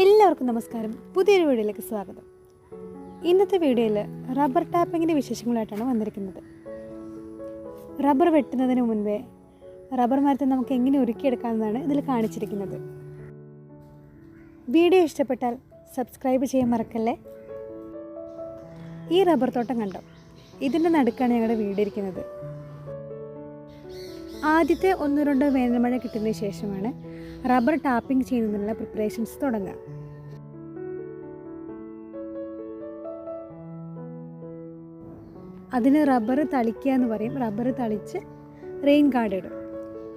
എല്ലാവർക്കും നമസ്കാരം. പുതിയൊരു വീഡിയോയിലേക്ക് സ്വാഗതം. ഇന്നത്തെ വീഡിയോയിൽ റബ്ബർ ടാപ്പിങ്ങിന്റെ വിശേഷങ്ങളായിട്ടാണ് വന്നിരിക്കുന്നത്. റബ്ബർ വെട്ടുന്നതിന് മുൻപേ റബ്ബർ മരത്തെ നമുക്ക് എങ്ങനെ ഒരുക്കിയെടുക്കാമെന്നാണ് ഇതിൽ കാണിച്ചിരിക്കുന്നത്. വീഡിയോ ഇഷ്ടപ്പെട്ടാൽ സബ്സ്ക്രൈബ് ചെയ്യാൻ മറക്കല്ലേ? ഈ റബ്ബർ തോട്ടം കണ്ടോ? ഇതിന്റെ നടുക്കാണ് ഞങ്ങളുടെ വീട് ഇരിക്കുന്നത്. ആദ്യത്തെ ഒന്ന് രണ്ട് വേനൽമഴ കിട്ടിയതിന് ശേഷമാണ് റബ്ബർ ടാപ്പിംഗ് ചെയ്യുന്നതിനുള്ള പ്രിപ്പറേഷൻസ് തുടങ്ങുക. അതിന് റബ്ബർ തളിക്കുക എന്ന് പറയും. റബ്ബർ തളിച്ച് റെയിൻ കാർഡ് ഇടും.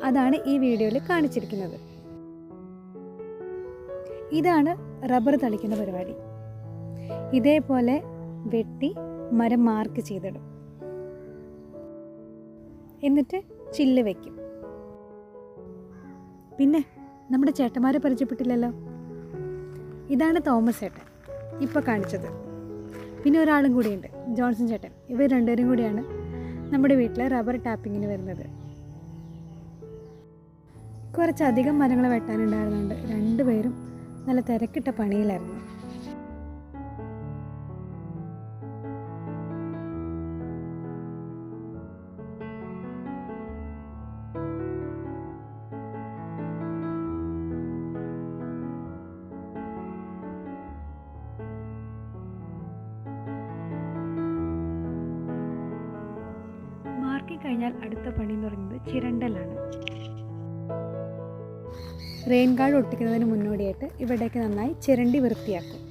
അതാണ് ഈ വീഡിയോയിൽ കാണിച്ചിരിക്കുന്നത്. ഇതാണ് റബ്ബർ തളിക്കുന്ന പരിപാടി. ഇതേപോലെ വെട്ടി മരം മാർക്ക് ചെയ്തിടും. എന്നിട്ട് ചില്ല് വയ്ക്കും പിന്നെ നമ്മുടെ ചേട്ടന്മാരെ പരിചയപ്പെട്ടില്ലല്ലോ? ഇതാണ് തോമസ് ചേട്ടൻ ഇപ്പോൾ കാണിച്ചത്. പിന്നെ ഒരാളും കൂടിയുണ്ട് ജോൺസൺ ചേട്ടൻ. ഇവർ രണ്ടുപേരും കൂടിയാണ് നമ്മുടെ വീട്ടിലെ റബ്ബർ ടാപ്പിങ്ങിന് വരുന്നത്. കുറച്ചധികം മരങ്ങൾ വെട്ടാനുണ്ടായിരുന്നുണ്ട്. രണ്ടുപേരും നല്ല തിരക്കിട്ട പണിയിലായിരുന്നു. കഴിഞ്ഞാൽ അടുത്ത പണി എന്ന് പറയുന്നത് ചിരണ്ടലാണ്. റെയിൻ ഗാർഡ് ഒട്ടിക്കുന്നതിന് മുന്നോടിയായിട്ട് ഇവിടേക്ക് നന്നായി ചിരണ്ടി വൃത്തിയാക്കും.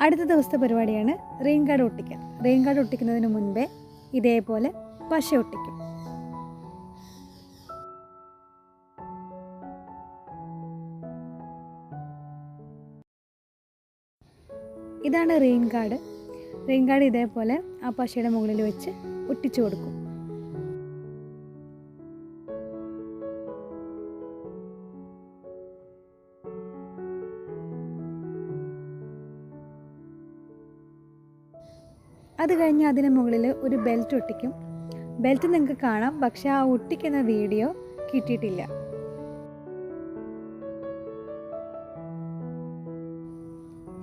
അടുത്ത ദിവസത്തെ പരിപാടിയാണ് റെയിൻ ഗാർഡ് ഒട്ടിക്കുക റെയിൻ ഗാർഡ് ഒട്ടിക്കുന്നതിന് മുൻപേ ഇതേപോലെ പശ ഒട്ടിക്കും. ഇതാണ് റെയിൻ ഗാർഡ് ഗാർഡ് ഇതേപോലെ ആ പശയുടെ മുകളിൽ വെച്ച് ഒട്ടിച്ചു കൊടുക്കും. അത് കഴിഞ്ഞ് അതിന് മുകളിൽ ഒരു ബെൽറ്റ് ഒട്ടിക്കും. ബെൽറ്റ് നിങ്ങൾക്ക് കാണാം പക്ഷെ ആ ഒട്ടിക്കുന്ന വീഡിയോ കിട്ടിയിട്ടില്ല.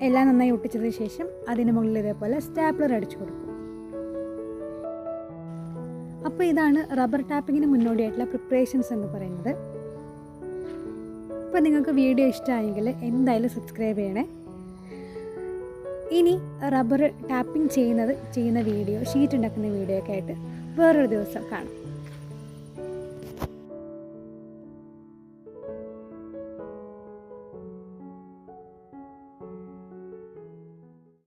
എല്ലാം നന്നായി ഒട്ടിച്ചതിന് ശേഷം അതിന് മുകളിൽ ഇതേപോലെ സ്റ്റാപ്ലർ അടിച്ചു കൊടുക്കും. അപ്പോൾ ഇതാണ് റബ്ബർ ടാപ്പിങ്ങിന് മുന്നോടിയായിട്ടുള്ള പ്രിപ്പറേഷൻസ് എന്ന് പറയുന്നത്. അപ്പോൾ നിങ്ങൾക്ക് വീഡിയോ ഇഷ്ടമായെങ്കിൽ എന്തായാലും സബ്സ്ക്രൈബ് ചെയ്യണേ. ഇനി റബ്ബർ ടാപ്പിംഗ് ചെയ്യുന്നത് ചെയ്യുന്ന വീഡിയോ ഷീറ്റ് ഉണ്ടാക്കുന്ന വീഡിയോ ഒക്കെ ആയിട്ട് വേറൊരു ദിവസം കാണാം.